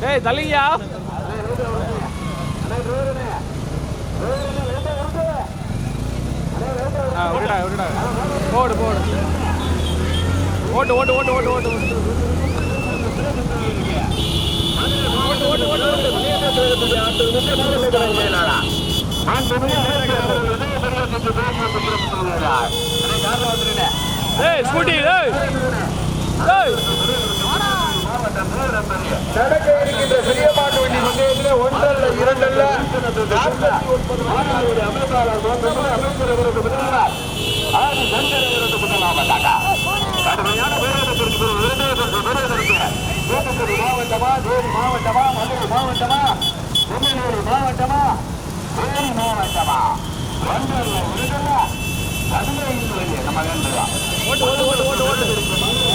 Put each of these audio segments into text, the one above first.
டேய் தலிங்கயா விடுடா விடுடா. போடு போடு. ஓட்டு ஓட்டு ஓட்டு ஓட்டு ஓட்டு. ஏய் ஸ்கூட்டி ஏய் ஏய் நடக்க இருக்கின்ற பெரிய மாட்டு வண்டி முந்தையத்திலே ஒன்றல்ல இரண்டல்ல மாவட்டமா தேனி மாவட்டமா மதுரை மாவட்டமா திருநெல்வேலி மாவட்டமா தேனி மாவட்டமா ஒன்றல்ல இரண்டல்ல பதினைந்து நம்ம ஓட்டு ஓட்டு ஓட்டு ஓட்டு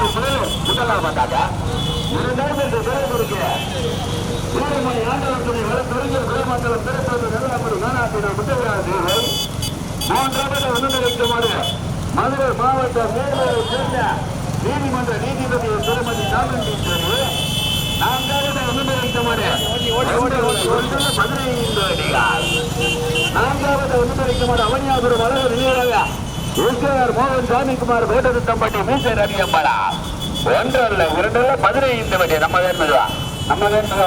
சற்று சுழலும் முதலாவதாக இரண்டாவது என்று சுழலிருக்கிற சூரியமணி ஆண்டவர்களை வர பெருங்கிய குலமண்டலம் திரட்டது நிறுவனப்படி மேலாட்டினர் முத்தவிரான தேவை மூன்றாவது அனுமதிக்குமாறு மதுரை மாவட்ட மேலூரை சேர்ந்த நீதிமன்ற நீதிபதி திருமதி தாமந்தீஸ்வரி நான்காவது அனுமதிக்குமாறு மதுரையின் நான்காவது அனுமதிக்குமாறு அவனியாபுரம் அழகு நிலையாக எஸ்கேஆர் மோகன் சாமிக்குமார் வேட்டத்தம்பட்டி மீசை ரவி அல்ல இரண்டு அல்ல பதினைந்து வண்டி. நம்ம வேண்டுதா நம்ம வேண்டுதா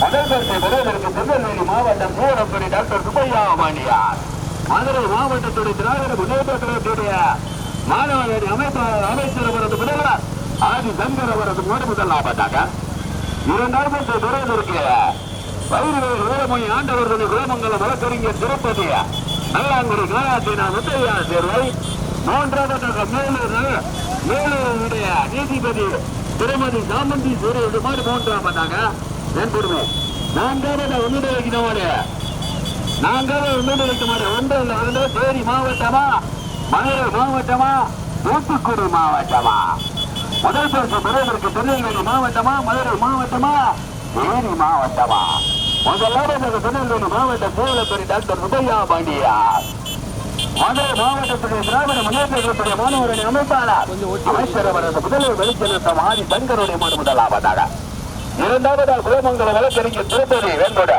முதல் பரிசு பெறுவதற்கு திருநெல்வேலி மாவட்டம் பூரப்படி டாக்டர் சுப்பையா மாண்டியார் மதுரை மாவட்டத்துடைய திராவிட முன்னேற்ற கழகத்துடைய மாணவரணி அமைப்பாளர் அமைச்சர் அவரது முதல்வர் ஆதி சங்கர் அவரது முதல் முதலாவதாக இரண்டாவது பெறுவதற்கு வைரவேல் வேலமொழி ஆண்டவர்களின் குலமங்கலம் வழக்கறிஞர் திருப்பதியா நல்லாங்குடி காயாத்தினா முத்தையா சேர்வை மூன்றாவதாக மேலூர் மேலூருடைய நீதிபதி திருமதி சாமந்தி சூரியகுமார் மூன்றாவதாக தென்புடுமே நான்காவது ஒன்றுடைய வைக்கிறவரு நான்காவது ஒன்றுடைய வைக்குமாறு ஒன்று இல்லை ஒன்று தேனி மாவட்டமா? மதுரை மாவட்டமா? தூத்துக்குடி மாவட்டமா? முதல் பரிசு பெறுவதற்கு திருநெல்வேலி மாவட்டமா? மதுரை மாவட்டமா? தேனி மாவட்டமா? முதலாவது திருநெல்வேலி மாவட்டம் சேவலப்பேரி டாக்டர் சுப்பையா பாண்டியா மதுரை மாவட்டத்துடைய திராவிட முன்னேற்றத்துடைய மாணவரணி அமைப்பாளர் அமைச்சர் அவரது முதல்வர் வெளிச்செலுத்தம் ஆதி சங்கருடைய மனு முதலாவதாக இரண்டாவதாக குலமங்கலம் வழக்கறிஞர் திருப்பதி வெண்பட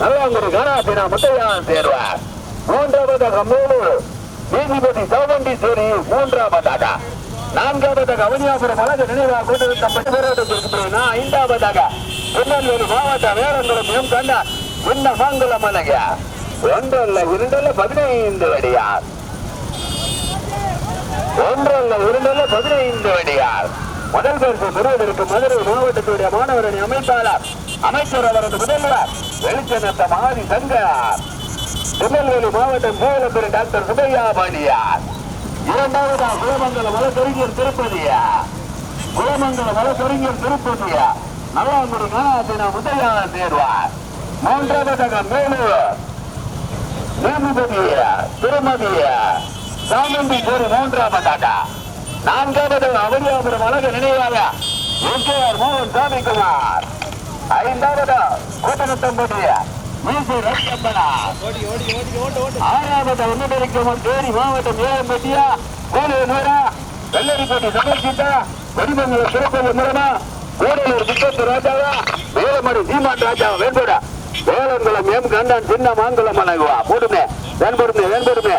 நல்லாங்குடி கணாசினா முத்தையா சேர்வார். மூன்றாவதாக மேலூர் நீதிபதி சௌவண்டீஸ்வரி மூன்றாவதாக. நான்காவதாக அவனியாபுரம் அழகு நினைவாக கொண்டிருக்கப்பட்ட ஐந்தாவதாக திருநெல்வேலி மாவட்டம் வேரங்குளம் எம் கண்ணா சின்ன மாங்குளம் அழக ஒன்றல்ல இரண்டல்ல பதினைந்து வடியார். ஒன்றல்ல இரண்டல்ல பதினைந்து வடியார். முதல் பரிசு பெறுவதற்கு மதுரை மாவட்டத்துடைய மாணவரணி அமைப்பாளர் அமைச்சர் அவரது முதல்வர் வெளிச்சநத்த மாரி சங்கர். திருநெல்வேலி மாவட்டம் கோவிலப்பெரு டாக்டர் சுபையா பாண்டியார் இரண்டாவதா குலமங்கலம் வழக்கறிஞர் திருப்பதியா குலமங்கலம் வழக்கறிஞர் திருப்பதியா நவாம் முடியும் முதலியாளர் தேர்வார். மூன்றாவது தங்கம் மேலூர். நீதிபதி திருமதி சாமந்தி ஒரு மூன்றாவது டாடா நான்காவது அவரியாபுரம் அழகு நினைவாக எம்ஜிஆர் மோகன் சாமிக்குமார் ஐந்தாவது கூட்டணத்தம்பதி ஆறாவது ஒன்றுபெருக்கமும் தேனி மாவட்டம் ஏழம்பட்டியா கோலூர் நூறா வெள்ளரிப்பட்டி சமர்சித்தா வெடிமங்கல சிறப்பு மூலமா கூடலூர் குப்பத்து ராஜாவா? வேலமடி சீமான் ராஜாவா? வேண்போடா. வேலங்குளம் எம் கண்டான் சின்ன மாங்குளம் அழகுவா போடுமே வேண்படுமே வேண்படுமே.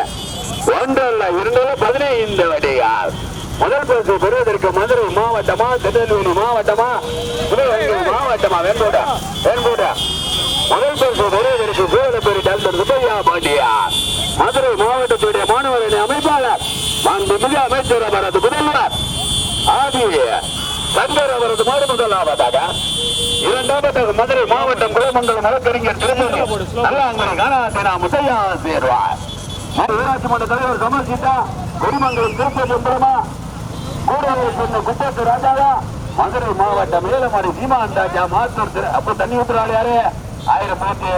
ஒன்றல்ல இரண்டல்ல பதினைந்து வடிகால். முதல் பரிசு பெறுவதற்கு மதுரை மாவட்டமா திருநெல்வேலி மாவட்டமா சிவகங்கை மாவட்டமா? வேண்போடா. வேண்போடா. முதல் பரிசு பெறுவதற்கு சோழப்பேரி டாக்டர் சுப்பையா பாண்டியா மதுரை மாவட்டத்துடைய மாணவர்களின் அமைப்பாளர் மாண்புமிகு அமைச்சர் அவரது முதல்வர் ஆதி சங்கர் அவரது மாறு முதலாவதாக. இரண்டாவதாக மதுரை மாவட்டம் குலமங்கலம் வழக்கறிஞர் திருநெல்வேலி நல்லாங்குடி காணாத்தினா முத்தையா சேர்வார். ஊராட்சி மன்ற தலைவர் சமர்சித்தா குடிமங்கலம் திருப்பதி சுந்தரமா கூடவே சொன்ன குப்பத்து ராஜாவா மதுரை மாவட்டம் ஏலமாரி சீமான் ராஜா மாத்தூர் திரு அப்ப தண்ணி ஊத்துறாள் யாரு? ஆயிரம் போட்டு.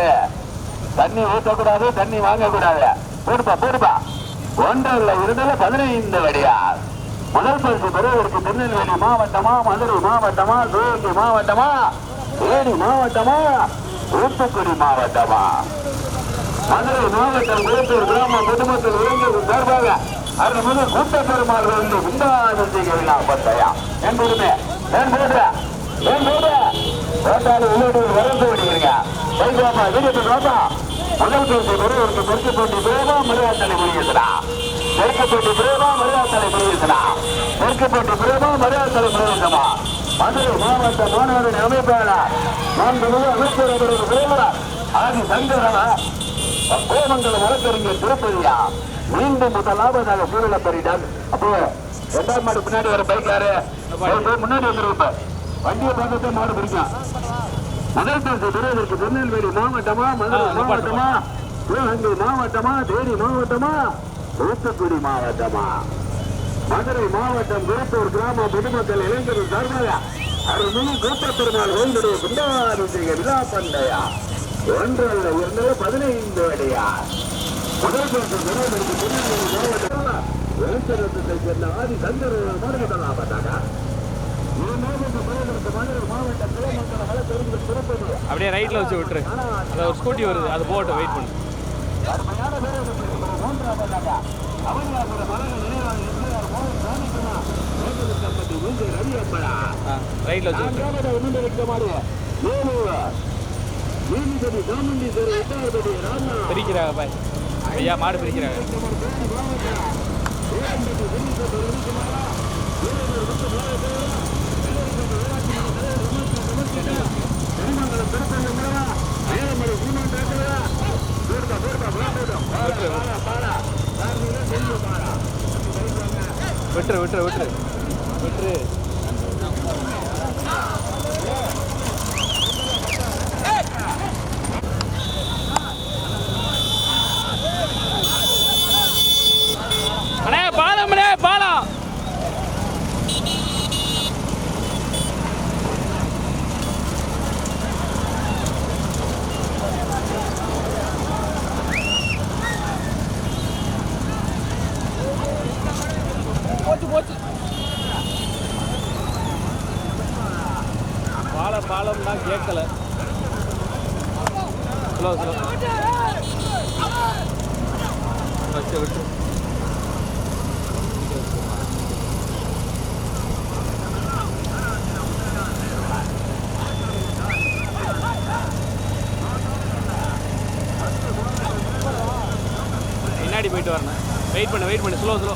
தண்ணி ஊற்றக்கூடாது தண்ணி வாங்கக்கூடாது. போடுப்பா போடுப்பா. ஒன்றல்ல இரண்டுல பதினைந்து வடியா முதல் பரிசு பெறுவதற்கு திருநெல்வேலி மாவட்டமா மதுரை மாவட்டமா சிவகங்கை மாவட்டமா? தேனி மாவட்டமா தூத்துக்குடி மாவட்டமா? மதுரை மாவட்டம் குளத்தூர் கிராம பொதுமக்கள் இளைஞர்கள் சார்பாக அருள்மிகு கூட்ட பெருமாள் வந்து உண்டான செய்கிறா பத்தையா என் பொறுமை என் போடுற என் போடுற வேட்டாளி உள்ளூர் வரந்து விடுவீங்க வைகாமா வீரத்தில் ராபா முதல் பேருக்கு ஒருவருக்கு தெற்கு போட்டி பிரேமா மரியாதை புரியுதுடா தெற்கு போட்டி பிரேமா மரியாதை புரியுதுடா தெற்கு போட்டி பிரேமா மரியாதை புரியுதுமா மதுரை மாவட்ட மாணவரின் அமைப்பாளர் முழு அமைச்சர் அவர்கள் பிரேமர் ஆதி சங்கரனா கோமங்கலம் வழக்கறிஞர் திருப்பதியா? மீண்டும் முதலாவதாக சூழலப்பரிடம் அப்போ ரெண்டாம் மாடு பின்னாடி வர பைக்காரு முன்னாடி வந்துருப்ப வண்டியை பார்த்துட்டு மாடு பிடிக்கும் முதல் பரிசு பெறுவதற்கு திருநெல்வேலி மாவட்டமா மதுரை. மாவட்டமா சிவகங்கை மாவட்டமா தேனி மாவட்டமா தூத்துக்குடி மாவட்டமா? மதுரை மாவட்டம் குருத்தூர் கிராம பொதுமக்கள் இளைஞர்கள் சார்பாக அருள்மிகு கூட்டப்பெருமாள் கோயிலுடைய குண்டாபிஷேக விழா பண்டையா? ஒன்று அல்ல இரண்டு பதினைந்து அடியா? முதல் பரிசு பெறுவதற்கு திருநெல்வேலி மாவட்டமா வெளிச்சரத்தை சேர்ந்த ஆதி சங்கர மாவட்டமாக மாவட்ட மதுரை மாவட்ட கிளைமங்கல வழக்கறிஞர் திருப்பதி அப்படியே ரைட்டில் வச்சு விட்டுரு. அந்த ஒரு ஸ்கூட்டி வருது அது போட்டு வெயிட் பண்ணு. ராமா பிரிக்கிறாங்க பாய். ஐயா மாடு பிரிக்கிறாங்க. விட்டுரு விட்டுரு விட்டுரு. பெற்று அண்ணே பாலம் அண்ணே பாலம் போச்சு போச்சு பாலம் பாலம்னா கேட்கல ஸ்லோ ஸ்லோ வச்சு விட்டு பின்னாடி போயிட்டு வரணும் வெயிட் பண்ணு வெயிட் பண்ணு. ஸ்லோ ஸ்லோ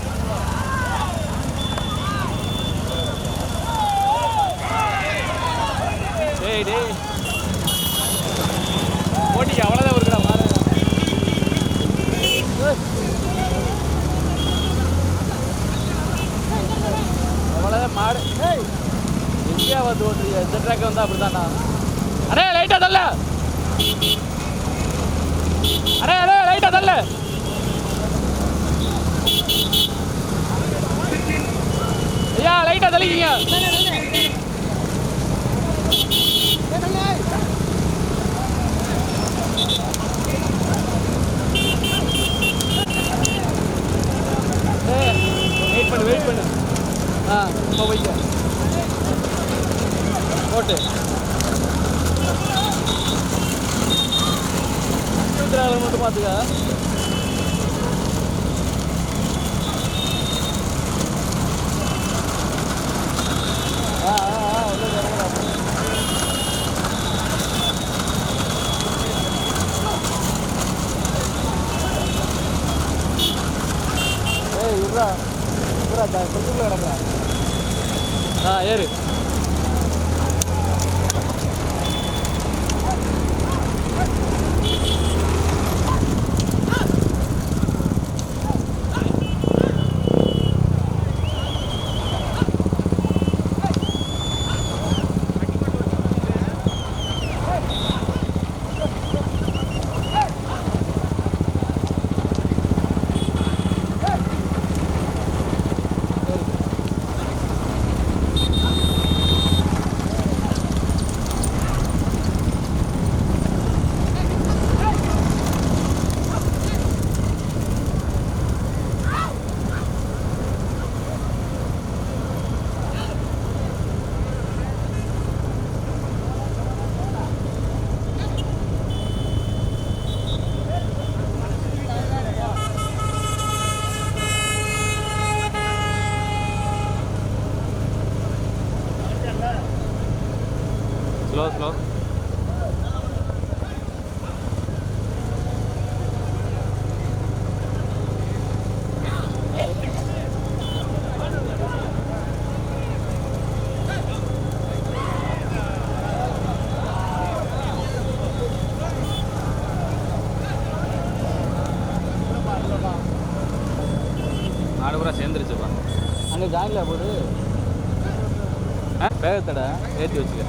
ஆ ஏற்றி வச்சுக்க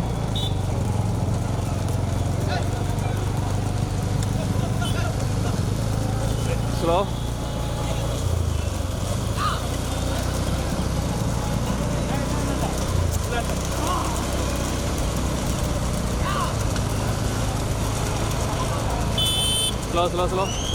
ஸ்லோ ஸ்லோ ஸ்லோ ஸ்லோ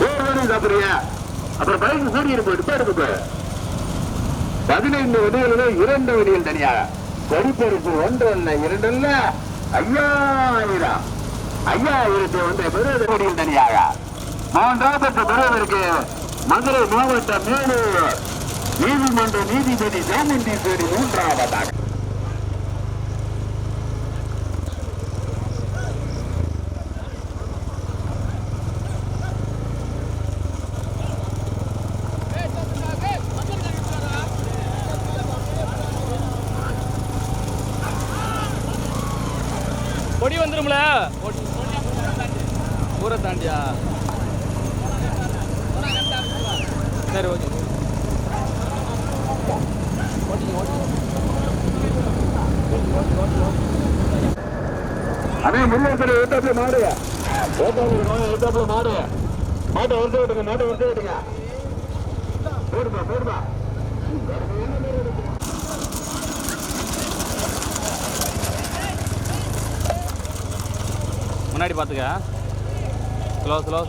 இப்ப சாப்பிடுறியா? அப்புறம் பைக்கு கூடி இருப்போம் பதினைந்து இரண்டு வடிகள் தனியாக கொடிப்பெருக்கு ஒன்று அல்ல இரண்டு அல்ல. ஐயாயிரம். ஐயாயிரத்தை வந்து பெறுவது வடிகள் தனியாக. மூன்றாவது பெறுவதற்கு மதுரை மாவட்டம் மேலூர். நீதிமன்ற நீதிபதி ஜெயமந்தீஸ்வரி மூன்றாவதாக. சரி ஓகே அண்ணே முன்னேற்ற ஏத்தாப்புல மாடு ஏத்தாப்புல மாடு. மாட்டை வந்து விடுங்க மாட்டை வந்து விடுங்க போடுமா போடுமா முன்னாடி பார்த்துக்க. ஸ்லோ ஸ்லோ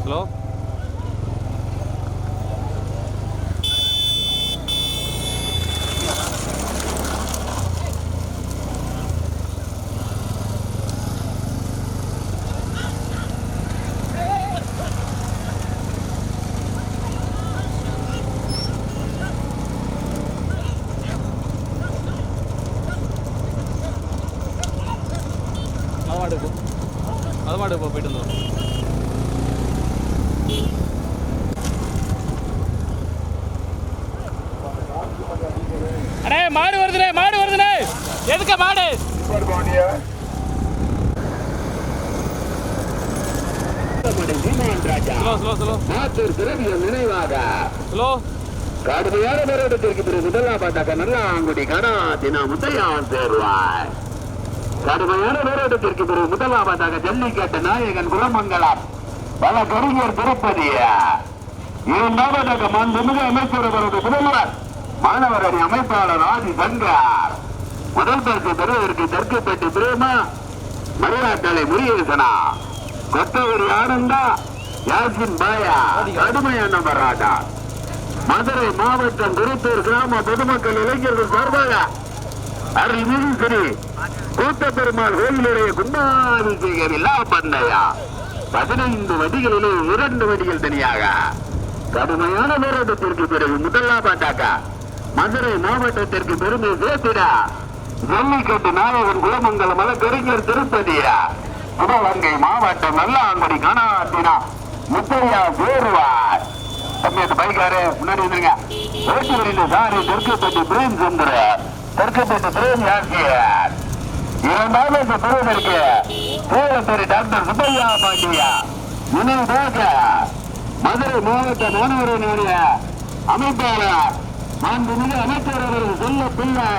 ஸ்லோ அது மாடு போ அது மாடு போ போயிட்டு வந்துடும் அடே மாடு வருதுனே மாடு வருதுனே எதுக்க மாடு சீமான் ராஜா ஸ்லோ ஸ்லோ திரவியம் நினைவாக. கடுமையான போராட்டத்திற்கு பிறகு முதலாம் பார்த்தாக்க நல்லாங்குடி கணாத்தினா முத்தையான் சேர்வாய் கடுமையான போராட்டத்திற்கு பிறகு முதலாம் பார்த்தாக்க ஜல்லிக்கட்டு நாயகன் குலமங்கலம். பல கவிஞர் திருப்பதி இரண்டாவதாக மாண்புமிகு அமைச்சர் அவரது முதல்வர் மாணவர் அணி அமைப்பாளர் ஆதி சங்கர். முதல் பரிசு பெறுவதற்கு தெற்குப்பட்டி பிரேமா மலையாட்டலை முருகேசனா. கொத்தவரி ஆனந்தா யாசின் பாயா கடுமையான மராட்டா மதுரை மாவட்டம் திருப்பூர் கிராம பொதுமக்கள் இளைஞர்கள் சார்பாக அருள்மிகு ஸ்ரீ கூத்த பெருமாள் கோயிலுடைய கும்பாபிஷேக விழா பந்தயா பதினைந்து வடிகளிலே இரண்டு வடிகள் தனியாக. கடுமையான போராட்டத்திற்கு பிறகு முதலாவதாக மதுரை மாவட்டத்திற்கு பெருமை சேர்த்திட ஜல்லிக்கட்டு நாயகன் குலமங்கலம் வழக்கறிஞர் திருப்பதியா? சிவகங்கை மாவட்டம் நல்லாங்குடி கணாத்தினா. முத்தையா வேறுவார் தம்பி அந்த பைக்காரு முன்னாடி வந்துருங்க ஓட்டு சாரி தெற்குப்பட்டி பிரேம் சுந்தர். தெற்குப்பட்டி பிரேம் யாசியர். இரண்டாவது இந்த பெறுவதற்கு சேலத்தூர் டாக்டர் சுப்பையா பாண்டியா. நினைவு நினைவாக மதுரை மாவட்ட மாணவர்களுடைய அமைப்பாளர் மாண்புமிகு அமைச்சர் அவர்கள் சொல்ல பிள்ளை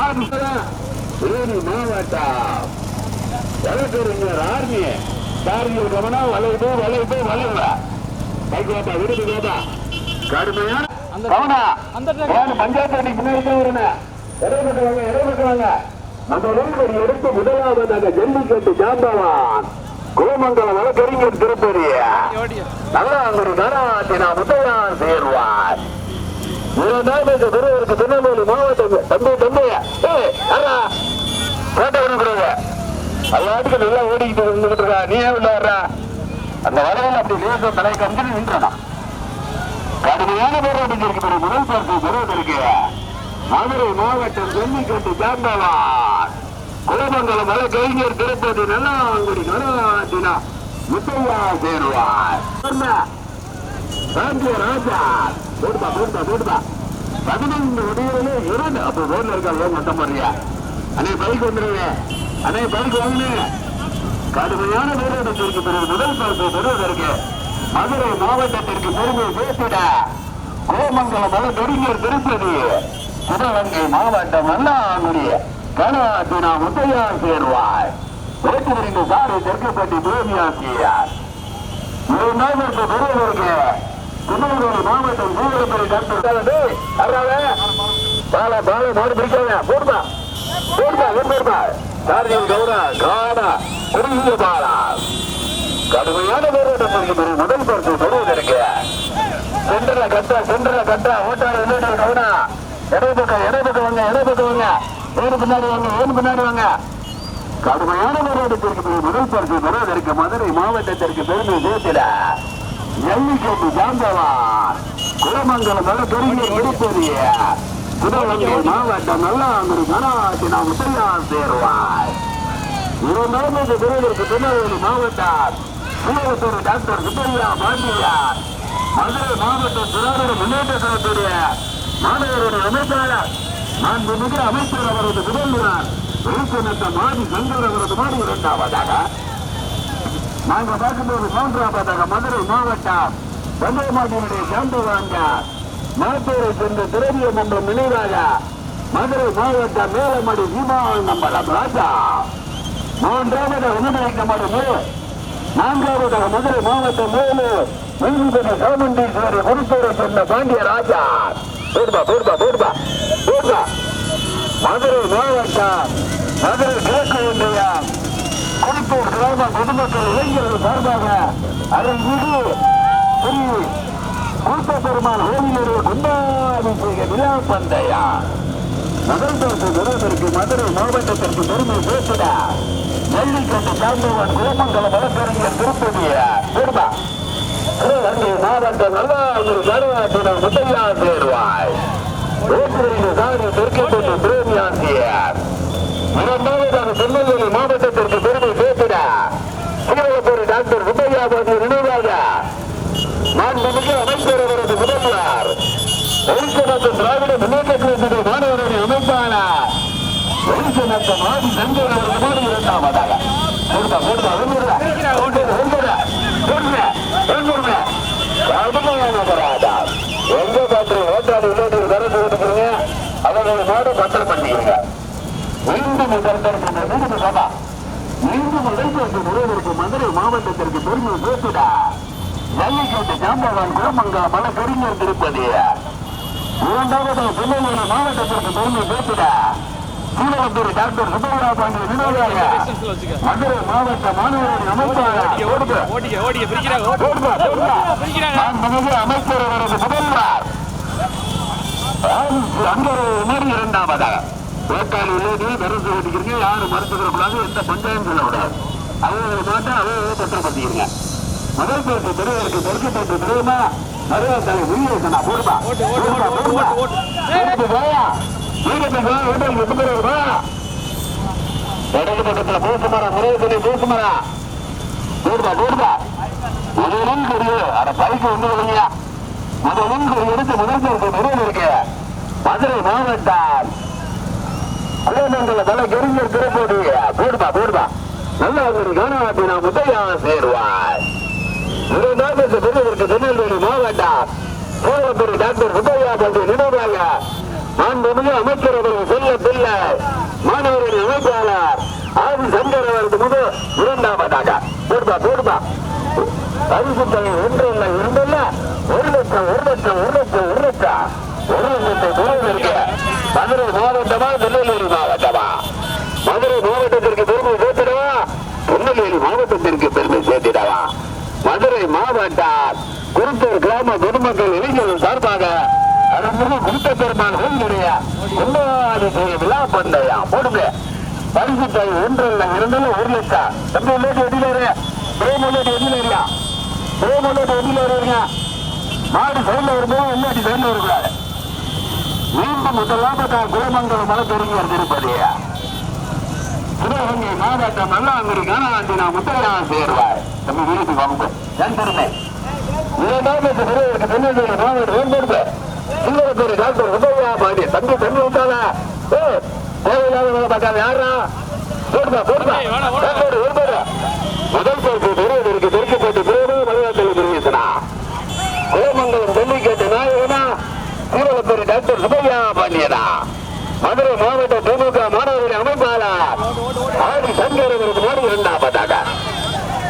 ஆர்மி மாவட்டம். வழக்கறிஞர் ஆர்மி காரியம் கவனம் வளைவு வளைவு வளைவு. கைகோட்டா விடுது கோட்டா கடுமையான அந்த- கவனா. அந்த track- ஏன் பஞ்சாயத்து முன்னாடி வரணும் இடைப்பட்டு வாங்க இடைப்பட்டு வாங்க. நம்ம நண்பர் எடுத்து முதலாவதாக ஜல்லிக்கட்டு ஜாம்பவான். கோமங்கலம் வழக்கறிஞர் திருப்பதி. நல்லா ஒரு கராத்தினா முத்தையான் சேர்வார். இரண்டாவது பெருவருக்கு திருநெல்வேலி மாவட்டம் தம்பி தம்பி? போட்டோ எடுக்கிறாங்க எல்லாத்துக்கும் நல்லா ஓடிக்கிட்டு இருந்துகிட்டு இருக்கா? நீ ஏன் உள்ள வர்ற? அந்த வரவில் அப்படி லேச தலை கம்பெனி நின்றானா? கடுமையான பேர் அப்படிங்கிறது பெரிய முதல் பரிசு பெறுவதற்கு மதுரை மாவட்டம் ஜல்லிக்கட்டு சார்ந்தவார். குலமங்கலம் மலை கவிஞர் திருப்பதி நல்லாங்குடி நடாத்தினா முத்தையா சேருவார். ராஜா ராஜா. போடுப்பா போடுப்பா போடுப்பா பதினைந்து உதவியிலே இருந்து அப்ப ரோட்ல இருக்காங்க மொத்தம் மாதிரியா அண்ணே பைக் வந்துருவேன் அண்ணே பைக் வாங்கினேன் கடுமையான நிறுவனத்திற்கு பிறகு முதல் பரிசு பெறுவதற்கு மதுரை மாவட்டத்திற்கு பெருமை பேசிட கோமங்கலம் மலை பெருங்கர் திருப்பதி சிவகங்கை மாவட்டம் நல்லாங்குடி கனவாத்தினா முத்தையார் சேர்வாய். வேட்டுவரிங்க சாரி தெற்குப்பட்டி பிரேமியாசியார் நாளுக்கு பெறுவதற்கு திருநெல்வேலி மாவட்டம் சூழலுப்படி டாக்டர் பால பால மாடு பிடிக்காத போடுதான் கௌரா காடா குறுகிய பாலா கடுமையான போராட்டத்திற்கு பிறகு முதல் பரிசு பெறுவதற்கு சென்டர்ல கட்டா சென்றல கட்டா ஓட்டாளர் இன்னொரு கவுனா. இடை பக்கம் இடை பக்கம் வாங்க இடை பக்கம் வாங்க. ஏழு பின்னாடி வாங்க ஏழு பின்னாடி வாங்க. கடுமையான போராட்டத்திற்கு பிறகு முதல் பரிசு பெறுவதற்கு மதுரை மாவட்டத்திற்கு பெருமை சேர்த்திட ஜல்லிக்கட்டு ஜாம்பவான். குலமங்கலம் நல்ல பெருகிய எடுப்பதிய சிவகங்கை மாவட்டம் நல்லாங்குடி கனாசினா முத்தையா சேருவாய். இரண்டாவது பெறுவதற்கு திருநெல்வேலி மாவட்டம் சூழத்தூர் டாக்டர் சுப்பையா பாண்டியார். மதுரை மாவட்ட சுகாதார முன்னேற்ற கழகத்துடைய மாணவருடைய அமைப்பாளர். மாண்புமிகு அமைச்சர் அவரது முதல்வர் விழுப்புணர்த்த மாடி சங்கர் அவரது மாடி இரண்டாவதாக. நாங்க பார்க்கும்போது மூன்றாவதாக மதுரை மாவட்டம். தொண்டைமாட்டினுடைய சாந்தவாங்க மாத்தூரை சேர்ந்த திரவிய மன்றம் நினைவாக மதுரை மாவட்ட மேலமடி விமான நம்பலம் ராஜா. மூன்றாவது உணவளிக்கப்படும் நான்காவதாக மதுரை மாவட்ட மேலு நீதிபதி சாமுண்டீஸ்வரி குருத்தூரை சேர்ந்த பாண்டிய ராஜா. போடுபா போடுபா போடுபா போடுபா மதுரை மாவட்டம் மதுரை கிழக்கு ஒன்றிய குருத்தூர் கிராம பொதுமக்கள் இளைஞர்கள் சார்பாக அருள்மிகு ஸ்ரீ கூட்ட பெருமாள் கோவிலுடைய கும்பாபிஷேக விழா பந்தயா முதல் பரிசு மதுரை மாவட்டத்திற்கு பெருமை பேசுட. நெல்லிக்கண்டு சார்ந்தவன் கோமங்கலம் வழக்கறிஞர் திருப்பதி பெருமா சிவகங்கை மாவட்டம் நல்லா ஒரு கருவாத்தினர் முத்தையா சேருவாய் ஓட்டுநரின் சாரி தெற்கப்பட்டு பிரேமியாசியர் இரண்டாவதாக திருநெல்வேலி மாவட்டத்திற்கு பெருமை சேர்த்திட சீரகப்பூர் டாக்டர் முத்தையா பாண்டிய நினைவாக. நான் அமைச்சர் அவரது முதல்வர். ஒளிச்சநத்தம் திராவிட முன்னேற்ற கழகத்துடைய மாணவருடைய அமைப்பாளர் ஒளிச்சநத்தம் ஆதி சங்கர் அவரது இரண்டாவதாக. போடுதா போடுதா வெண்முருகா. வெண்முருகா வெண்முருகா. வெண்முருகா வெண்முருகா. கடுமையான போராட்டம் எங்க பார்த்து ஓட்டாளி உள்ளது கரண்டு ஓட்டுக்கிறீங்க அவர்கள் பத்திரம் பண்ணிக்கிறீங்க மீண்டும் முதல்வருக்கு மீண்டும் சபா மதுரை மாவட்டத்திற்கு பெருமை பேசுடா ஜல்லிக்கட்டு ஜாம்பவான் குலமங்கா பல கறிஞர் திருப்பதி. இரண்டாவது திருநெல்வேலி மாவட்டத்திற்கு பெருமை பேசுடா சீலவத்தூர் டாக்டர் டிஸ்டன்ஸ்ல வச்சுக்க மதுரை மாவட்ட மாணவரின் அமைப்பாளர். அமைச்சர் அவரது முதல்வர். அங்க மாதிரி இரண்டாவதாக வேட்டாளி உள்ளது விரசு ஓட்டிக்கிறீங்க. யாரும் மறுத்துக்கிற கூடாது எந்த பஞ்சாயம் சொல்லக்கூடாது அவங்க மாட்டா அவங்க பத்திரம் பண்ணிக்கிறீங்க முதல் பேருக்கு பெரியவருக்கு தெற்கு பேருக்கு தெரியுமா மருவாத்தாளி உயிரிழக்கணா போடுப்பா ஓட்டு, ஓட்டு, போடுப்பா, ஓட்டு, போடுப்பா. ஓட்டு, ஓட்டு. ஏய், ஓட்டு போயா? வீட்டுக்கு வா வீட்டுக்கு எட்டு பேர் வா இடது பக்கத்துல பூசுமரா முறையை சொல்லி பூசுமரா போடுப்பா போடுப்பா முதலில் ஒரு அரை பைக்கு ஒண்ணு இல்லையா முதலில் ஒரு எடுத்து முதல் பேருக்கு நிறைவு இருக்கு. மதுரை மாவட்டம். குலமங்கல தலை கெரிஞர் திருப்பதி போடுப்பா போடுப்பா நல்ல ஒரு கவனத்தை நான் முத்தையா சேருவாய் இரண்டாவது பெரியவருக்கு திருநெல்வேலி மாவட்டம். கோலப்பூர் டாக்டர் சுப்பையா பற்றி நினைவாக மாண்புமிகு அமைச்சர் அவர்கள் செல்ல பிள்ளை மாணவரின் அமைப்பாளர் ஆதி சங்கர் அவரது முது இரண்டாவதாக போடுப்பா போடுப்பா. பரிசு தொகை ஒன்று இல்லை இரண்டு ஒரு லட்சம் ஒரு லட்சம் ஒரு லட்சம் ஒரு லட்சம். ஒரு லட்சத்தை தொழில் மதுரை மாவட்டமா திருநெல்வேலி மாவட்டமா? மதுரை மாவட்டத்திற்கு பெருமை சேர்த்திடவா? திருநெல்வேலி மாவட்டத்திற்கு பெருமை சேர்த்திடவா? மதுரை மாவட்டம் குருத்தூர் கிராம பொதுமக்கள் இளைஞர்கள் சார்பாக அருள்மிகு குருத்த பெருமான் கோயிலுடைய கும்பாபிஷேக விழா பந்தயம். போடுங்க. பரிசு தொகை ஒன்று இல்லை இரண்டு ஒரு லட்சம். தம்பி உள்ளேட்டு வெளியில இரு பிரேம் உள்ளேட்டு வெளியில இருங்க பிரேம் வெளியில வருவீங்க மாடு சைடில் வரும்போது உள்ளாடி சைடில் வரக்கூடாது. மீண்டும் முதலாவது குலமங்கலம் மலை தெரிஞ்ச திருப்பதியா. சிவகங்கை மாவட்டம் நல்லாங்குடி நான் முத்தையா சேர்வாய் தம்பி வீட்டுக்கு வந்து என் பெருமை இரண்டாவது பெரியவருக்கு தென்னிந்திய மாவட்டம் வேண்டெடுப்பு சிங்கப்பூர் டாக்டர் உதயா பாண்டி தம்பி தண்ணி விட்டால தேவையில்லாத வேலை பார்க்காத யாரா போடுதா போடுதா ஏய், வேணாம், முதல் பொறுப்பு பெரியவருக்கு தெற்கு போட்டு பிறகு மலையாளத்தில் தெரிவித்தனா கோமங்கலம் நாயகனா டாக்டர் சுபையா பாண்டியனா மதுரை மாவட்ட திமுக மாணவர்கள் அமைப்பாளர் ஆடி சங்கர் அவருக்கு மாறி இரண்டாவதாக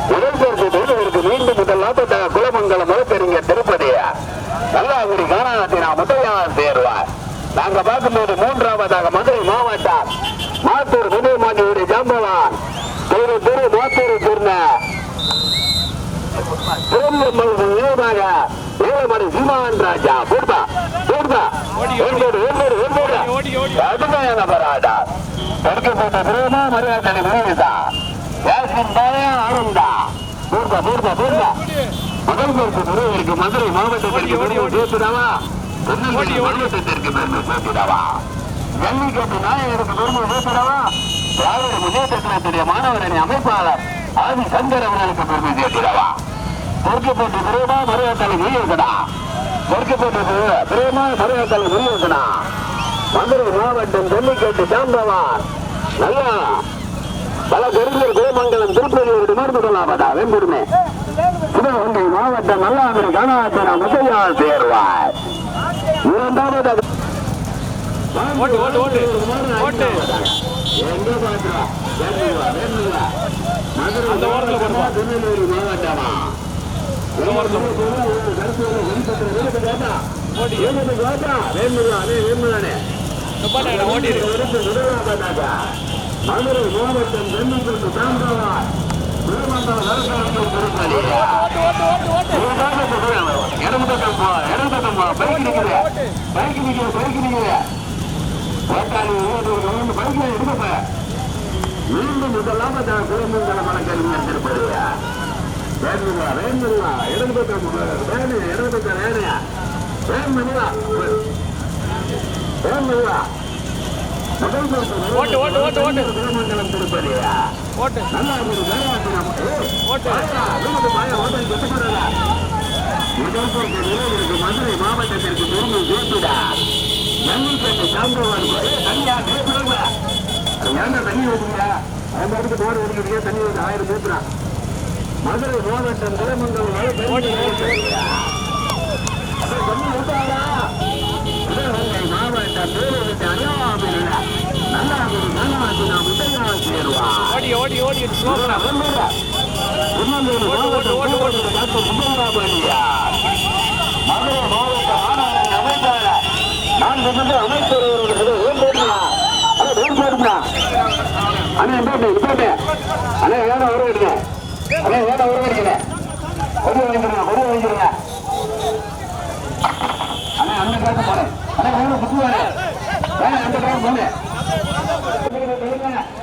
முதல் பொறுப்பு பெரியவருக்கு மீண்டும் முதல் நாற்பத்தாக குலமங்கலம் வழக்கறிஞர் திருப்பதி நல்லாங்குடி காணாத்தினா சேர்வார் நாங்க பார்க்கும்போது மூன்றாவதாக மதுரை மாவட்டம் மாத்தூர் விஜயமாண்டியுடைய ஜாம்பவான். திரு திரு மாத்தூரை சேர்ந்த ஏழமணி சீமான் ராஜா. போடுதா போடுதா ஓடு ஓடி, ஓடி. கடுமையான போராட்டா கொடுக்கப்பட்ட பிரேமா மரியாதை விரைவுதா யாசின் தாயா ஆனந்தா போடுதா போடுதா போடுதா முதல் பொறுப்பு மதுரை மாவட்டத்திற்கு ஓடி, பெரிய ஓடி. சேர்த்துடாவா ஓடி, ஓடி. மாவட்டத்திற்கு பெருமை சேர்த்துடாவா ஜல்லிக்கட்டு நாயகருக்கு பெருமை சேர்த்துடாவா திராவிட முன்னேற்ற கழகத்துடைய மாணவரணி அமைப்பாளர் ஆதி சங்கர் அவர்களுக்கு பெருமை சேர்த்திடவா பொறுக்கப்பட்டு பிரேமா மரியாதை விரிவுக்கடா பொறுக்கப்பட்டு பிரேமா மரியாதை விரிவுக்கடா மதுரை மாவட்டம் ஜல்லிக்கட்டு சாம்பவான் நல்லா பல பெருந்தர் குலமங்கலம் திருப்பதியோடு முதலாவதா வெம்புடுமே? சிவகங்கை மாவட்டம் நல்லாந்திரி கணாச்சனா முத்தையா சேர்வார் இரண்டாவது ஓட்டு ஓட்டு ஓட்டு. ஓட்டு. அந்த ஓரத்துல போடுவா. திருநெல்வேலி மாவட்டமா மாவட்டம் தென்னிப்பட்டு சாம்பவார் திருமண்டல நரசாட்சி திருப்பதி ஓட்டு ஓட்டு ஓட்டு மீண்டும் முதலாவது குடும்பங்கள மலக்கறிஞர் திருப்பதியா வேணுங்களா வேணுங்களா இடது பக்கம் வேணு இடது பக்கம் வேணையா வேணுங்களா வேணுங்களா முதல் ஓட்டு, ஓட்டு, ஓட்டு, ஓட்டு. ஓட்டு ஓட்டு மதுரை மாவட்டத்திற்கு பெருமை சேர்த்துடா நன்னிப்பேட்டை சாம்பவான் தனியா பேசுறாங்க தண்ணி ஊற்றுங்க அந்த இடத்துக்கு போர் எடுக்கிறீங்க தண்ணி ஊற்று ஆயிரம் ஊத்துறான் மதுரை மாவட்டம் குலமங்கலம் வரை ஓட்டு, பெருமை ஓட்டு. சேர்த்துடா. அப்ப தண்ணி ஊத்தாதா? சிவகங்கை மாவட்டம் பேரூருக்கு அணியாமையில் நல்லா ஒரு நல்லாச்சு நான் முட்டையா சேருவான் ஓடி ஓடி ஓடி ஸ்லோகனா ஓட்டு, ஓட்டு, ஓட்டு. போனேன் மூன்றாம் அவர்கள் மழை